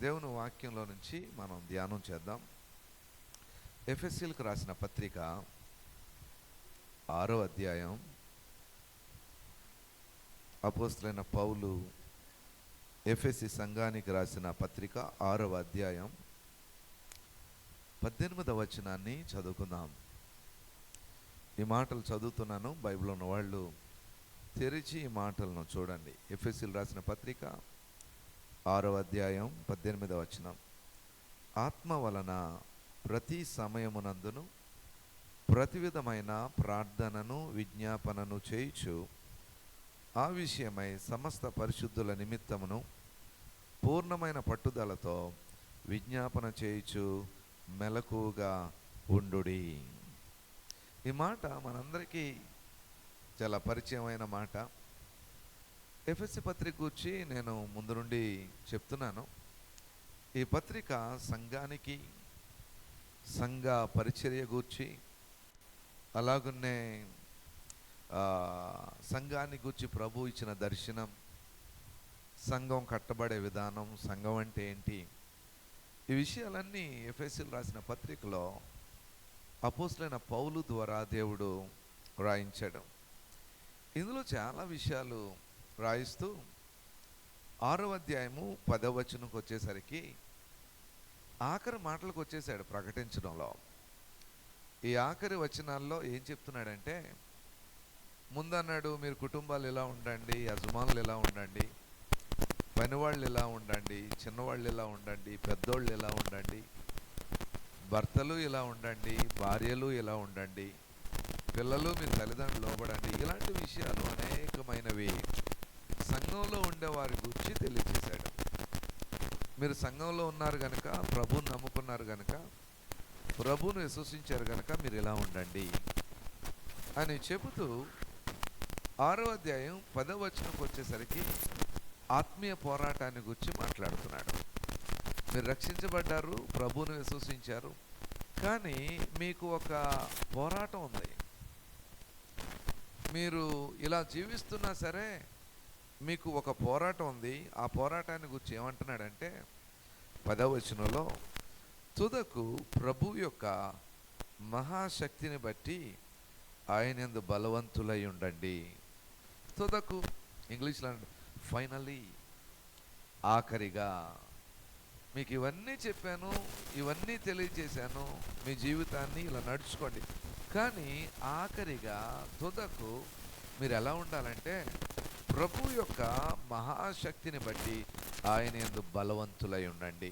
దేవుని వాక్యంలో నుంచి మనం ధ్యానం చేద్దాం. ఎఫ్ఎస్సీలకు రాసిన పత్రిక ఆరో అధ్యాయం. అపోస్తులైన పౌలు ఎఫ్ఎస్సి సంఘానికి రాసిన పత్రిక ఆరవ అధ్యాయం పద్దెనిమిదవ వచనాన్ని చదువుకుందాం. ఈ మాటలు చదువుతున్నాను. బైబిల్ ఉన్న వాళ్ళు తెరిచి ఈ మాటలను చూడండి. ఎఫ్ఎస్సీలు రాసిన పత్రిక ఆరవ అధ్యాయం పద్దెనిమిదవ వచనం. ఆత్మ వలన ప్రతి సమయమునందును ప్రతి విధమైన ప్రార్థనను విజ్ఞాపనను చేయుచు ఆ విషయమై సమస్త పరిశుద్ధుల నిమిత్తమును పూర్ణమైన పట్టుదలతో విజ్ఞాపన చేయుచు మెలకుగా ఉండుడి. ఈ మాట మనందరికీ చాలా పరిచయమైన మాట. ఎఫ్ఎస్సి పత్రిక గురించి నేను ముందు నుండి చెప్తున్నాను. ఈ పత్రిక సంఘానికి సంఘ పరిచర్య గూర్చి అలాగున్నే సంఘాన్ని గూర్చి ప్రభు ఇచ్చిన దర్శనం సంఘం కట్టబడే విధానం సంఘం అంటే ఏంటి? ఈ విషయాలన్నీ ఎఫ్ఎస్సీలు రాసిన పత్రికలో అపోసులైన పౌలు ద్వారా దేవుడు రాయించాడు. ఇందులో చాలా విషయాలు రాయిస్తూ ఆరో అధ్యాయము పదవచనంకి వచ్చేసరికి ఆఖరి మాటలకు వచ్చేసాడు ప్రకటించడంలో. ఈ ఆఖరి వచనాల్లో ఏం చెప్తున్నాడంటే ముందన్నాడు మీరు కుటుంబాలు ఇలా ఉండండి? యజమానులు ఇలా ఉండండి? పనివాళ్ళు ఇలా ఉండండి? చిన్నవాళ్ళు ఇలా ఉండండి? పెద్దోళ్ళు ఇలా ఉండండి? భర్తలు ఇలా ఉండండి? భార్యలు ఇలా ఉండండి? పిల్లలు మీ తల్లిదండ్రులు లోపడండి ఇలాంటి విషయాలు అనేకమైనవి. సంఘంలో ఉండేవారి గురించి తెలియజేశాడు మీరు సంఘంలో ఉన్నారు కనుక ప్రభుని నమ్ముకున్నారు కనుక ప్రభుని విశ్వసించారు కనుక మీరు ఇలా ఉండండి అని చెబుతూ ఆరో అధ్యాయం పదవ వచ్చేసరికి ఆత్మీయ పోరాటాన్ని గురించి మాట్లాడుతున్నాడు. మీరు రక్షించబడ్డారు ప్రభువుని విశ్వసించారు కానీ మీకు ఒక పోరాటం ఉంది. మీరు ఇలా జీవిస్తున్నా సరే మీకు ఒక పోరాటం ఉంది. ఆ పోరాటాన్ని గురించి ఏమంటున్నాడంటే పదవచనంలో తుదకు ప్రభు యొక్క మహాశక్తిని బట్టి ఆయన ఎందు బలవంతులై ఉండండి. తుదకు ఇంగ్లీష్లో ఫైనలీ ఆఖరిగా. మీకు ఇవన్నీ చెప్పాను ఇవన్నీ తెలియజేశాను మీ జీవితాన్ని ఇలా నడుచుకోండి. కానీ ఆఖరిగా తుదకు మీరు ఎలా ఉండాలంటే ప్రభు యొక్క మహాశక్తిని బట్టి ఆయన ఎందు బలవంతులై ఉండండి.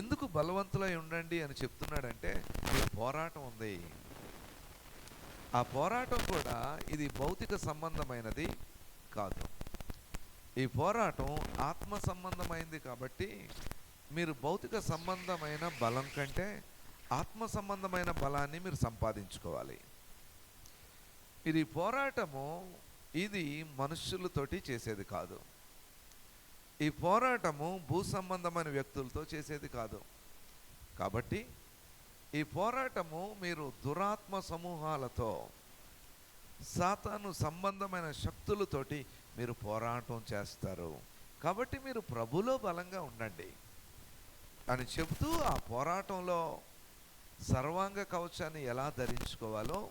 ఎందుకు బలవంతులై ఉండండి అని చెప్తున్నాడంటే పోరాటం ఉంది. ఆ పోరాటం కూడా ఇది భౌతిక సంబంధమైనది కాదు. ఈ పోరాటం ఆత్మ సంబంధమైంది కాబట్టి మీరు భౌతిక సంబంధమైన బలం కంటే ఆత్మ సంబంధమైన బలాన్ని మీరు సంపాదించుకోవాలి. ఇది పోరాటము ఇది మనుషులతోటి చేసేది కాదు. ఈ పోరాటము భూ సంబంధమైన వ్యక్తులతో చేసేది కాదు. కాబట్టి ఈ పోరాటము మీరు దురాత్మ సమూహాలతో సాతాను సంబంధమైన శక్తులతోటి మీరు పోరాటం చేస్తారు. కాబట్టి మీరు ప్రభులో బలంగా ఉండండి. అని చెబుతూ ఆ పోరాటంలో సర్వాంగ కవచాన్ని ఎలా ధరించుకోవాలో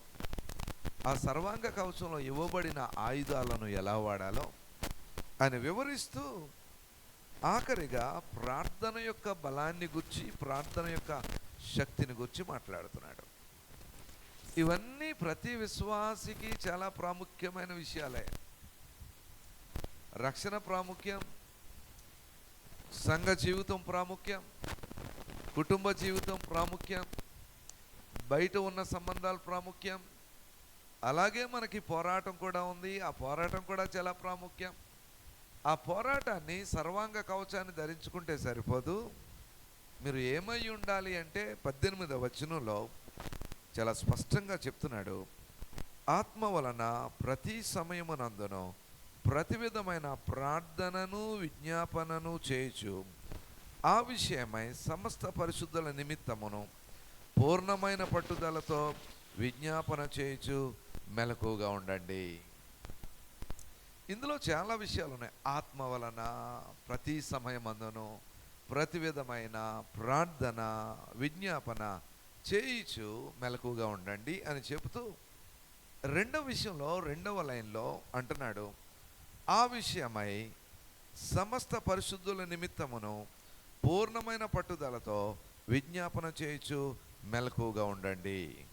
ఆ సర్వాంగ కవచంలో ఇవ్వబడిన ఆయుధాలను ఎలా వాడాలో అని వివరిస్తూ ఆఖరిగా ప్రార్థన యొక్క బలాన్ని గుర్చి ప్రార్థన యొక్క శక్తిని గుర్చి మాట్లాడుతున్నాడు. ఇవన్నీ ప్రతి విశ్వాసికి చాలా ప్రాముఖ్యమైన విషయాలే. రక్షణ ప్రాముఖ్యం సంఘ జీవితం ప్రాముఖ్యం కుటుంబ జీవితం ప్రాముఖ్యం బయట ఉన్న సంబంధాలు ప్రాముఖ్యం అలాగే మనకి పోరాటం కూడా ఉంది. ఆ పోరాటం కూడా చాలా ప్రాముఖ్యం. ఆ పోరాటాన్ని సర్వాంగ కవచాన్ని ధరించుకుంటే సరిపోదు. మీరు ఏమై ఉండాలి అంటే పద్దెనిమిదవ వచనంలో చాలా స్పష్టంగా చెప్తున్నాడు. ఆత్మ వలన ప్రతి సమయమునందును ప్రతి విధమైన ప్రార్థనను విజ్ఞాపనను చేయచు ఆ విషయమై సమస్త పరిశుద్ధుల నిమిత్తమును పూర్ణమైన పట్టుదలతో విజ్ఞాపన చేయచు మెలకువగా ఉండండి. ఇందులో చాలా విషయాలు ఉన్నాయి. ఆత్మ వలన ప్రతి సమయమందును ప్రతి విధమైన ప్రార్థన విజ్ఞాపన చేయిచు మెలకుగా ఉండండి అని చెబుతూ రెండవ విషయంలో రెండవ లైన్లో అంటున్నాడు ఆ విషయమై సమస్త పరిశుద్ధుల నిమిత్తమును పూర్ణమైన పట్టుదలతో విజ్ఞాపన చేయుచు మెలకుగా ఉండండి.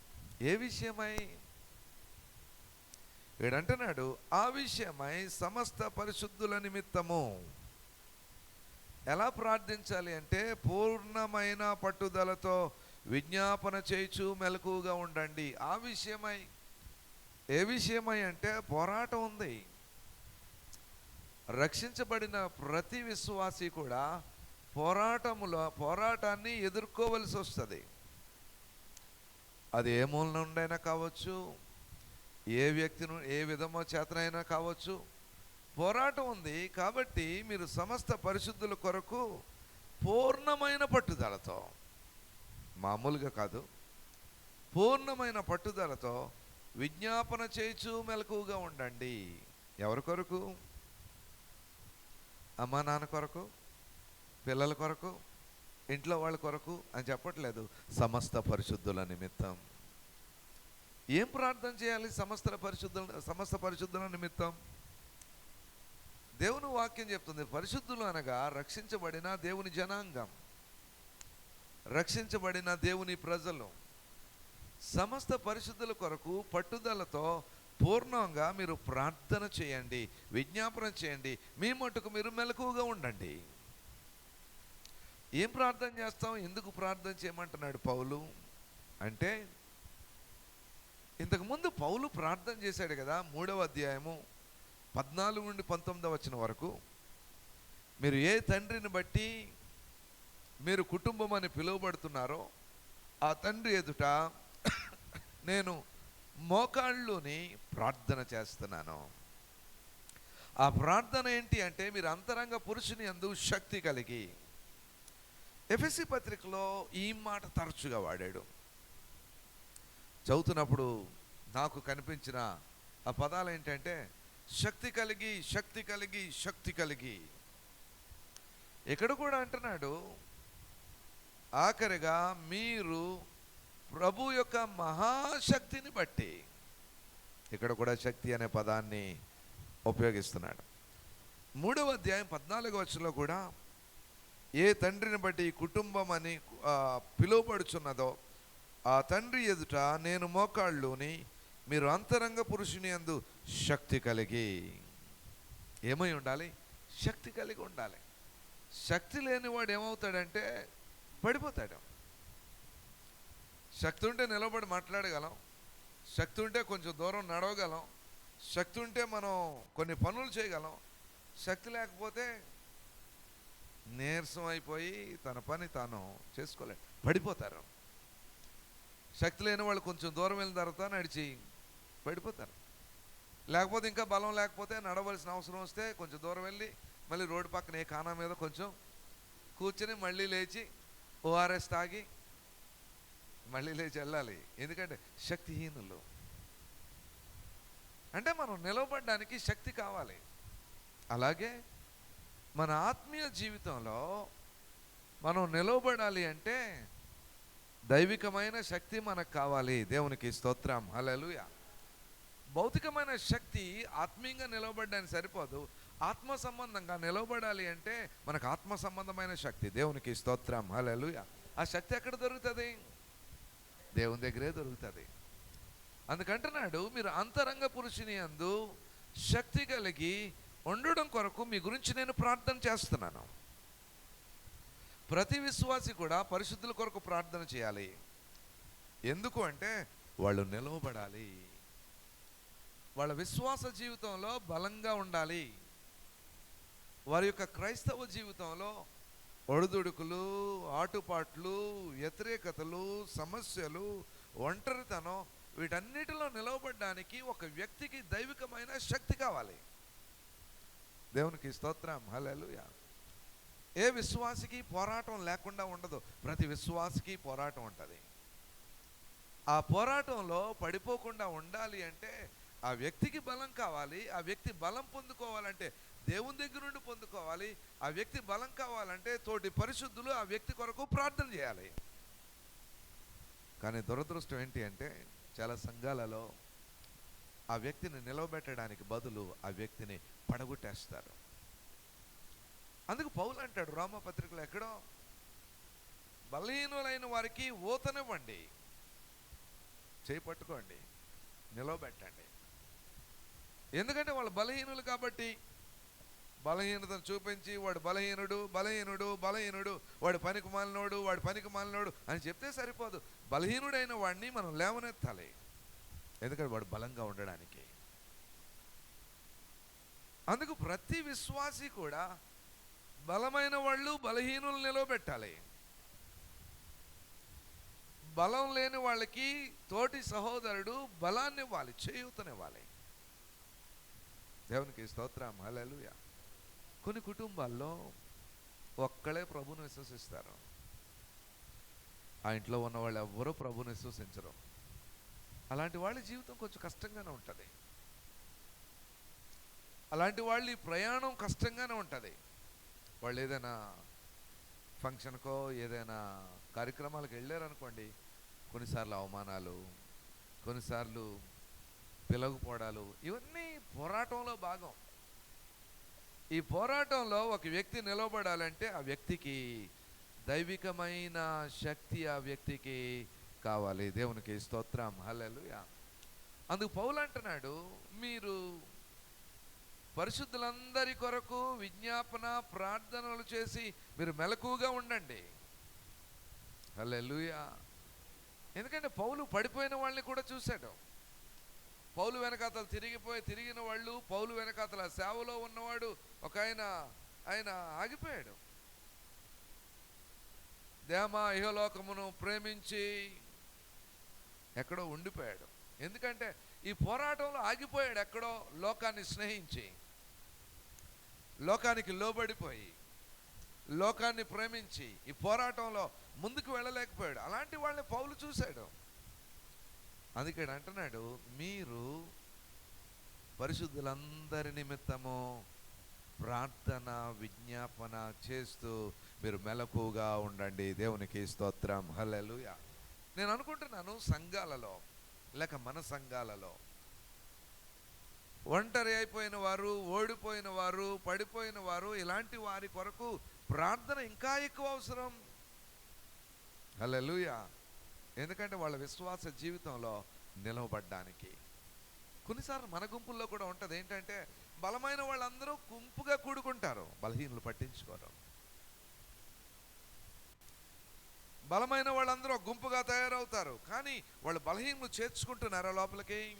ఏ విషయమై? వీడంటున్నాడు ఆ విషయమై సమస్త పరిశుద్ధుల నిమిత్తము. ఎలా ప్రార్థించాలి అంటే పూర్ణమైన పట్టుదలతో విజ్ఞాపన చేయుచు మెలకుగా ఉండండి. ఆ విషయమై ఏ విషయమై అంటే పోరాటం ఉంది. రక్షించబడిన ప్రతి విశ్వాసి కూడా పోరాటములో పోరాటాన్ని ఎదుర్కోవలసి వస్తుంది అది ఏ మూల నుండైనా కావచ్చు ఏ వ్యక్తిను ఏ విధమో చేతనైనా కావచ్చు. పోరాటం ఉంది కాబట్టి మీరు సమస్త పరిశుద్ధుల కొరకు పూర్ణమైన పట్టుదలతో మామూలుగా కాదు పూర్ణమైన పట్టుదలతో విజ్ఞాపన చేయచు మెలకుగా ఉండండి. ఎవరి కొరకు? అమ్మా నాన్న కొరకు? పిల్లల కొరకు? ఇంట్లో వాళ్ళ కొరకు? అని చెప్పట్లేదు. సమస్త పరిశుద్ధుల నిమిత్తం. ఏం ప్రార్థన చేయాలి? సమస్త పరిశుద్ధ సమస్త పరిశుద్ధుల నిమిత్తం? దేవుని వాక్యం చెప్తుంది పరిశుద్ధులు అనగా రక్షించబడిన దేవుని జనాంగం రక్షించబడిన దేవుని ప్రజలు. సమస్త పరిశుద్ధుల కొరకు పట్టుదలతో పూర్ణంగా మీరు ప్రార్థన చేయండి విజ్ఞాపన చేయండి. మీ మటుకు మీరు మెలకువగా ఉండండి. ఏం ప్రార్థన చేస్తాం? ఎందుకు ప్రార్థన చేయమంటున్నాడు పౌలు? అంటే ఇంతకుముందు పౌలు ప్రార్థన చేశాడు కదా మూడవ అధ్యాయము పద్నాలుగు నుండి పంతొమ్మిదవ వచ్చిన వరకు. మీరు ఏ తండ్రిని బట్టి మీరు కుటుంబం అని పిలువబడుతున్నారో ఆ తండ్రి ఎదుట నేను మోకాళ్ళుని ప్రార్థన చేస్తున్నాను. ఆ ప్రార్థన ఏంటి అంటే మీరు అంతరంగ పురుషుని అందు శక్తి కలిగి ఎఫ్ఎస్సి పత్రికలో ఈ మాట తరచుగా వాడాడు. చదువుతున్నప్పుడు నాకు కనిపించిన ఆ పదాలు ఏంటంటే శక్తి కలిగి శక్తి కలిగి శక్తి కలిగి. ఇక్కడ కూడా అంటున్నాడు ఆఖరిగా మీరు ప్రభు యొక్క మహాశక్తిని బట్టి. ఇక్కడ కూడా శక్తి అనే పదాన్ని ఉపయోగిస్తున్నాడు. మూడవ అధ్యాయం పద్నాలుగో వచ్చలో కూడా ఏ తండ్రిని బట్టి కుటుంబం అని పిలువబడుచున్నదో ఆ తండ్రి ఎదుట నేను మోకాళ్ళుని మీరు అంతరంగ పురుషుని అందు శక్తి కలిగి. ఏమై ఉండాలి? శక్తి కలిగి ఉండాలి. శక్తి లేనివాడు ఏమవుతాడంటే పడిపోతాడు. శక్తి ఉంటే నిలబడి మాట్లాడగలం. శక్తి ఉంటే కొంచెం దూరం నడవగలం. శక్తి ఉంటే మనం కొన్ని పనులు చేయగలం. శక్తి లేకపోతే నీరసం అయిపోయి తన పని తాను చేసుకోలేడు. పడిపోతారు. శక్తి లేని వాళ్ళు కొంచెం దూరం వెళ్ళిన తర్వాత నడిచి పడిపోతారు. లేకపోతే ఇంకా బలం లేకపోతే నడవలసిన అవసరం వస్తే కొంచెం దూరం వెళ్ళి మళ్ళీ రోడ్డు పక్కన ఏ కానా మీద కొంచెం కూర్చొని మళ్ళీ లేచి ఓఆర్ఎస్ తాగి మళ్ళీ లేచి వెళ్ళాలి. ఎందుకంటే శక్తిహీనులు. అంటే మనం నిలవబడడానికి శక్తి కావాలి. అలాగే మన ఆత్మీయ జీవితంలో మనం నిలవబడాలి అంటే దైవికమైన శక్తి మనకు కావాలి. దేవునికి స్తోత్రం. అలలుయ భౌతికమైన శక్తి ఆత్మీయంగా నిలవబడడానికి సరిపోదు. ఆత్మ సంబంధంగా నిలవబడాలి అంటే మనకు ఆత్మ సంబంధమైన శక్తి. దేవునికి స్తోత్రం. అలలుయ ఆ శక్తి ఎక్కడ దొరుకుతుంది? దేవుని దగ్గరే దొరుకుతుంది. అందుకంటున్నాడు మీరు అంతరంగ పురుషుని అందు శక్తి కలిగి ఉండడం కొరకు మీ గురించి నేను ప్రార్థన చేస్తున్నాను. ప్రతి విశ్వాసి కూడా పరిశుద్ధుల కొరకు ప్రార్థన చేయాలి. ఎందుకు అంటే వాళ్ళు నిలవబడాలి. వాళ్ళ విశ్వాస జీవితంలో బలంగా ఉండాలి. వారి యొక్క క్రైస్తవ జీవితంలో ఒడిదుడుకులు ఆటుపాట్లు వ్యతిరేకతలు సమస్యలు ఒంటరితనం వీటన్నిటిలో నిలవబడడానికి ఒక వ్యక్తికి దైవికమైన శక్తి కావాలి. దేవునికి స్తోత్రం. హల్లెలూయా. ఏ విశ్వాసికి పోరాటం లేకుండా ఉండదు. ప్రతి విశ్వాసికి పోరాటం ఉంటుంది. ఆ పోరాటంలో పడిపోకుండా ఉండాలి అంటే ఆ వ్యక్తికి బలం కావాలి ఆ వ్యక్తి బలం పొందుకోవాలంటే దేవుని దగ్గర నుండి పొందుకోవాలి ఆ వ్యక్తి బలం కావాలంటే తోటి పరిశుద్ధులు ఆ వ్యక్తి కొరకు ప్రార్థన చేయాలి. కానీ దురదృష్టం ఏంటి అంటే చాలా సంఘాలలో ఆ వ్యక్తిని నిలవబెట్టడానికి బదులు ఆ వ్యక్తిని పడగొట్టేస్తారు. అందుకు పౌలు అంటాడు రామపత్రికలు ఎక్కడో బలహీనులైన వారికి ఊతనివ్వండి చేయి పట్టుకోండి నిలవబెట్టండి. ఎందుకంటే వాళ్ళు బలహీనులు కాబట్టి బలహీనతను చూపించి వాడు బలహీనుడు బలహీనుడు బలహీనుడు వాడు పనికి మాలినోడు వాడు పనికి మాలినోడు అని చెప్తే సరిపోదు. బలహీనుడైన వాడిని మనం లేవనెత్తాలి. ఎందుకంటే వాడు బలంగా ఉండడానికి. అందుకు ప్రతి విశ్వాసి కూడా బలమైన వాళ్ళు బలహీనులు నిలవబెట్టాలి. బలం లేని వాళ్ళకి తోటి సహోదరుడు బలాన్ని ఇవ్వాలి చేయూతనివ్వాలి. దేవునికి స్తోత్రం. హల్లెలూయ. కొన్ని కుటుంబాల్లో ఒక్కడే ప్రభుని విశ్వసిస్తారు. ఆ ఇంట్లో ఉన్న వాళ్ళు ఎవ్వరూ ప్రభుని విశ్వసించరు. అలాంటి వాళ్ళ జీవితం కొంచెం కష్టంగానే ఉంటుంది. అలాంటి వాళ్ళ ఈ ప్రయాణం కష్టంగానే ఉంటుంది. వాళ్ళు ఏదైనా ఫంక్షన్కో ఏదైనా కార్యక్రమాలకు వెళ్ళారనుకోండి కొన్నిసార్లు అవమానాలు కొన్నిసార్లు పిలవకపోవడాలు ఇవన్నీ పోరాటంలో భాగం. ఈ పోరాటంలో ఒక వ్యక్తి నిలబడాలంటే ఆ వ్యక్తికి దైవికమైన శక్తి ఆ వ్యక్తికి కావాలి. దేవునికి స్తోత్రం. హల్లెలూయా. అందుకు పౌలు అంటున్నాడు మీరు పరిశుద్ధులందరి కొరకు విజ్ఞాపన ప్రార్థనలు చేసి మీరు మెలకుగా ఉండండి. హల్లెలూయా. ఎందుకంటే పౌలు పడిపోయిన వాళ్ళని కూడా చూశాడు. పౌలు వెనకాతలు తిరిగిపోయి తిరిగిన వాళ్ళు పౌలు వెనకాతల సేవలో ఉన్నవాడు ఒక ఆయన ఆయన ఆగిపోయాడు. దేమ ఇహలోకమును ప్రేమించి ఎక్కడో ఉండిపోయాడు. ఎందుకంటే ఈ పోరాటంలో ఆగిపోయాడు ఎక్కడో లోకాన్ని స్నేహించి. లోకానికి లోబడిపోయి లోకాన్ని ప్రేమించి ఈ పోరాటంలో ముందుకు వెళ్ళలేకపోయాడు. అలాంటి వాళ్ళని పౌలు చూశాడు. అందుకే అంటున్నాడు మీరు పరిశుద్ధులందరి నిమిత్తము ప్రార్థన విజ్ఞాపన చేస్తూ మీరు మెలకుగా ఉండండి. దేవునికి స్తోత్రం. హల్లెలూయా. నేను అనుకుంటున్నాను సంఘాలలో లేక మన సంఘాలలో ఒంటరి అయిపోయిన వారు ఓడిపోయిన వారు పడిపోయిన వారు ఇలాంటి వారి కొరకు ప్రార్థన ఇంకా ఎక్కువ అవసరం. హల్లెలూయా. ఎందుకంటే వాళ్ళ విశ్వాస జీవితంలో నిలవబడ్డానికి. కొన్నిసార్లు మన గుంపుల్లో కూడా ఉంటుంది. ఏంటంటే బలమైన వాళ్ళందరూ గుంపుగా కూడుకుంటారు. బలహీనులు పట్టించుకోరు. బలమైన వాళ్ళందరూ గుంపుగా తయారవుతారు. కానీ వాళ్ళు బలహీనులు చేర్చుకుంటున్నారా లోపలికి?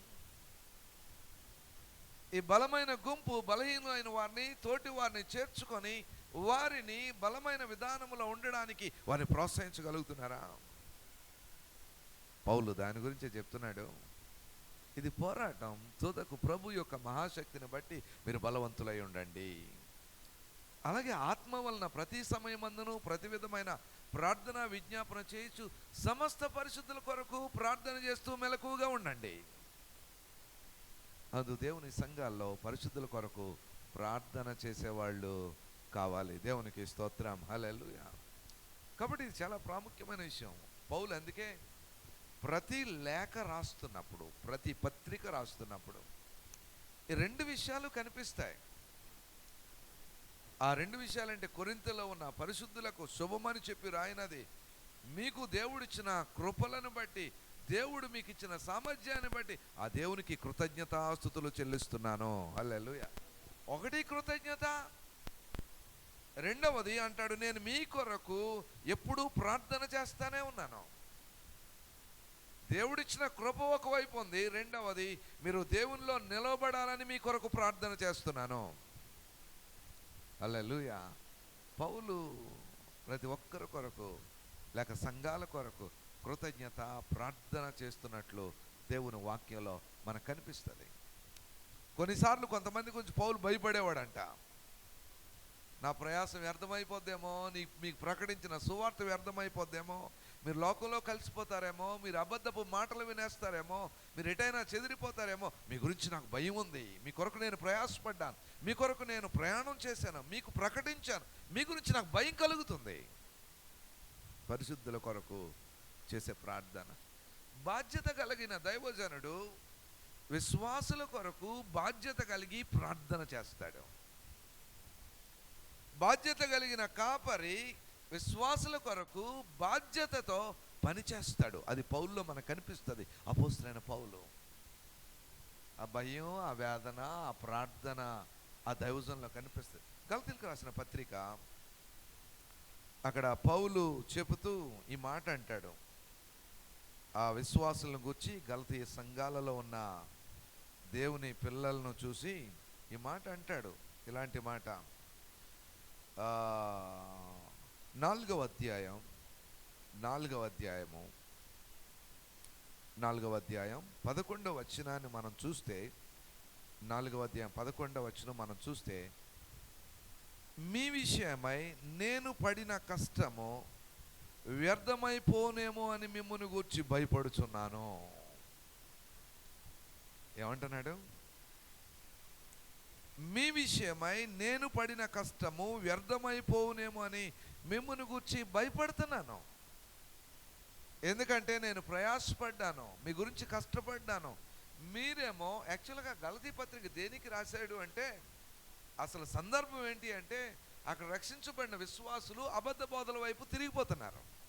ఈ బలమైన గుంపు బలహీనమైన వారిని తోటి వారిని చేర్చుకొని వారిని బలమైన విధానములో ఉండడానికి వారిని ప్రోత్సహించగలుగుతున్నారా? పౌలు దాని గురించే చెప్తున్నాడు. ఇది పోరాటం. తుదకు ప్రభు యొక్క మహాశక్తిని బట్టి మీరు బలవంతులై ఉండండి. అలాగే ఆత్మ వలన ప్రతి సమయమందును ప్రతి విధమైన ప్రార్థన విజ్ఞాపన చేయొచ్చు సమస్త పరిశుద్ధుల కొరకు ప్రార్థన చేస్తూ మెలకుగా ఉండండి. అందు దేవుని సంఘాల్లో పరిశుద్ధుల కొరకు ప్రార్థన చేసేవాళ్ళు కావాలి. దేవునికి స్తోత్రం. హల్లెలూయా. కాబట్టి ఇది చాలా ప్రాముఖ్యమైన విషయం. పౌలు అందుకే ప్రతి లేఖ రాస్తున్నప్పుడు ప్రతి పత్రిక రాస్తున్నప్పుడు ఈ రెండు విషయాలు కనిపిస్తాయి. ఆ రెండు విషయాలంటే కొరింతలో ఉన్న పరిశుద్ధులకు శుభమని చెప్పి రాయినది. మీకు దేవుడిచ్చిన కృపలను బట్టి దేవుడు మీకు ఇచ్చిన సామర్థ్యాన్ని బట్టి ఆ దేవునికి కృతజ్ఞతాస్థుతులు చెల్లిస్తున్నాను. అల్లెలుయ ఒకటి కృతజ్ఞత రెండవది అంటాడు నేను మీ కొరకు ఎప్పుడూ ప్రార్థన చేస్తానే ఉన్నాను. దేవుడిచ్చిన కృప ఒకవైపు ఉంది రెండవది మీరు దేవునిలో నిలవబడాలని మీ కొరకు ప్రార్థన చేస్తున్నాను. అల్లెలుయ పౌలు ప్రతి ఒక్కరి కొరకు లేక సంఘాల కొరకు కృతజ్ఞత ప్రార్థన చేస్తున్నట్లు దేవుని వాక్యంలో మనకు కనిపిస్తుంది. కొన్నిసార్లు కొంతమంది గురించి పౌలు భయపడేవాడంట. నా ప్రయాసం వ్యర్థమైపోద్దేమో నీ మీకు ప్రకటించిన సువార్త వ్యర్థమైపోద్దేమో మీరు లోకంలో కలిసిపోతారేమో మీరు అబద్ధపు మాటలు వినేస్తారేమో మీరు ఎటైనా చెదిరిపోతారేమో మీ గురించి నాకు భయం ఉంది. మీ కొరకు నేను ప్రయాసపడ్డాను. మీ కొరకు నేను ప్రయాణం చేశాను. మీకు ప్రకటించాను. మీ గురించి నాకు భయం కలుగుతుంది. పరిశుద్ధుల కొరకు చేసే ప్రార్థన. బాధ్యత కలిగిన దైవజనుడు విశ్వాసుల కొరకు బాధ్యత కలిగి ప్రార్థన చేస్తాడు. బాధ్యత కలిగిన కాపరి విశ్వాసుల కొరకు బాధ్యతతో పనిచేస్తాడు అది పౌల్లో మనకు కనిపిస్తుంది. అపోస్తులైన పౌలు. ఆ భయం ఆ వేదన ఆ ప్రార్థన ఆ దైవజంలో కనిపిస్తుంది. గలతీలకు రాసిన పత్రిక అక్కడ పౌలు చెబుతూ ఈ మాట అంటాడు. ఆ విశ్వాసులను గుర్చి గలతీయ సంఘాలలో ఉన్న దేవుని పిల్లలను చూసి ఈ మాట అంటాడు. ఇలాంటి మాట. నాలుగవ అధ్యాయం నాలుగవ అధ్యాయము నాలుగవ అధ్యాయం పదకొండవ వచనాన్ని మనం చూస్తే నాలుగవ అధ్యాయం పదకొండవ వచనం మనం చూస్తే మీ విషయమై నేను పడిన కష్టము వ్యర్థమైపోనేమో అని మిమ్మల్ని గూర్చి భయపడుచున్నాను. ఏమంటున్నాడు? మీ విషయమై నేను పడిన కష్టము వ్యర్థమైపోవునేమో అని మిమ్మల్ని గూర్చి భయపడుతున్నాను. ఎందుకంటే నేను ప్రయాసపడ్డాను మీ గురించి కష్టపడ్డాను. మీరేమో యాక్చువల్గా గలతీ పత్రిక దేనికి రాశాడు అంటే అసలు సందర్భం ఏంటి అంటే అక్కడ రక్షించబడిన విశ్వాసులు అబద్ధ బోధల వైపు తిరిగిపోతున్నారు.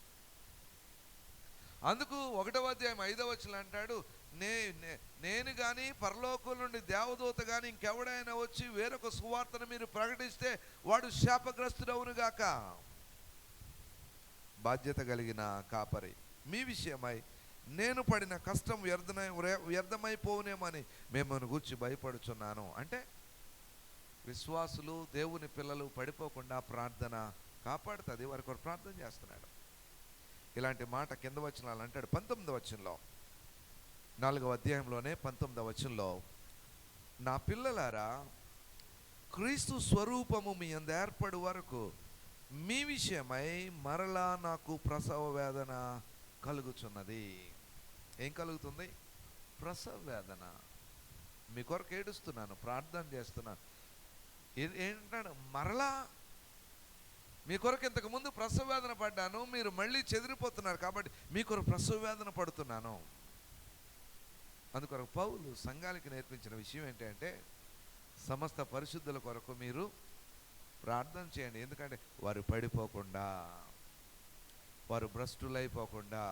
అందుకు ఒకటవ అధ్యాయం ఐదవ వచ్చిన అంటాడు నే నే- నేను కానీ పరలోకం నుండి దేవదూత కానీ ఇంకెవడైనా వచ్చి వేరొక సువార్తను మీరు ప్రకటిస్తే వాడు శాపగ్రస్తుడవునుగాక బాధ్యత కలిగిన కాపరి మీ విషయమై నేను పడిన కష్టం వ్యర్థమై వ్యర్థమైపోవునేమని మిమ్మల్ని గూర్చి భయపడుచున్నాను. అంటే విశ్వాసులు దేవుని పిల్లలు పడిపోకుండా ప్రార్థన కాపాడుతుంది. వారి కొరకు ప్రార్థన చేస్తున్నాడు. ఇలాంటి మాట కింద వచనాలు అంటాడు. పంతొమ్మిదవ వచనంలో నాలుగవ అధ్యాయంలోనే పంతొమ్మిదవ వచనంలో నా పిల్లలారా క్రీస్తు స్వరూపము మీ అంద ఏర్పడు వరకు మీ విషయమై మరలా నాకు ప్రసవ వేదన కలుగుచున్నది. ఏం కలుగుతుంది? ప్రసవ వేదన. మీ కొరకు ఏడుస్తున్నాను ప్రార్థన చేస్తున్నాను. ఏంటాడు మరలా మీ కొరకు ఇంతకు ముందు ప్రసవ వేదన పడ్డాను మీరు మళ్ళీ చెదిరిపోతున్నారు కాబట్టి మీ కొరకు ప్రసవ వేదన పడుతున్నాను. అందుకొరకు పౌలు సంఘానికి నేర్పించిన విషయం ఏంటంటే సమస్త పరిశుద్ధుల కొరకు మీరు ప్రార్థన చేయండి. ఎందుకంటే వారు పడిపోకుండా వారు భ్రష్టులైపోకుండా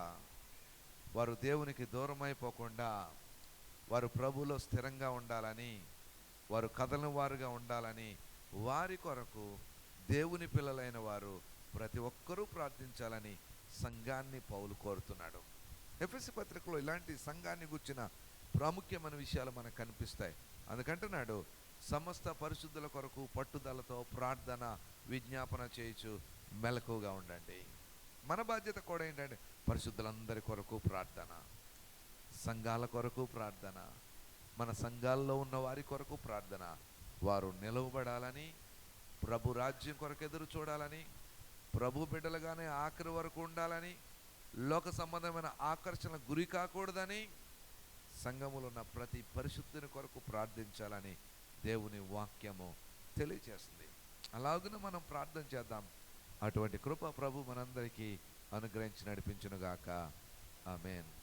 వారు దేవునికి దూరం అయిపోకుండా వారు ప్రభులో స్థిరంగా ఉండాలని వారు కథలను వారుగా ఉండాలని వారి కొరకు దేవుని పిల్లలైన వారు ప్రతి ఒక్కరూ ప్రార్థించాలని సంఘాన్ని పౌలు కోరుతున్నాడు. ఎఫ్ఎస్సి పత్రికలో ఇలాంటి సంఘాన్ని గుర్చిన ప్రాముఖ్యమైన విషయాలు మనకు కనిపిస్తాయి. అందుకంటున్నాడు సమస్త పరిశుద్ధుల కొరకు పట్టుదలతో ప్రార్థన విజ్ఞాపన చేయుచు మెలకుగా ఉండండి. మన బాధ్యత కూడా ఏంటంటే పరిశుద్ధులందరి కొరకు ప్రార్థన సంఘాల కొరకు ప్రార్థన మన సంఘాల్లో ఉన్న వారి కొరకు ప్రార్థన. వారు నిలవబడాలని ప్రభు రాజ్యం కొరకు ఎదురు చూడాలని ప్రభు బిడ్డలుగానే ఆఖరి వరకు ఉండాలని లోక సంబంధమైన ఆకర్షణ గురి కాకూడదని సంఘములో ఉన్న ప్రతి పరిశుద్ధిని కొరకు ప్రార్థించాలని దేవుని వాక్యము తెలియజేస్తుంది అలాగున మనం ప్రార్థన చేద్దాం. అటువంటి కృప ప్రభు మనందరికీ అనుగ్రహించి నడిపించునుగాక. ఆమెన్.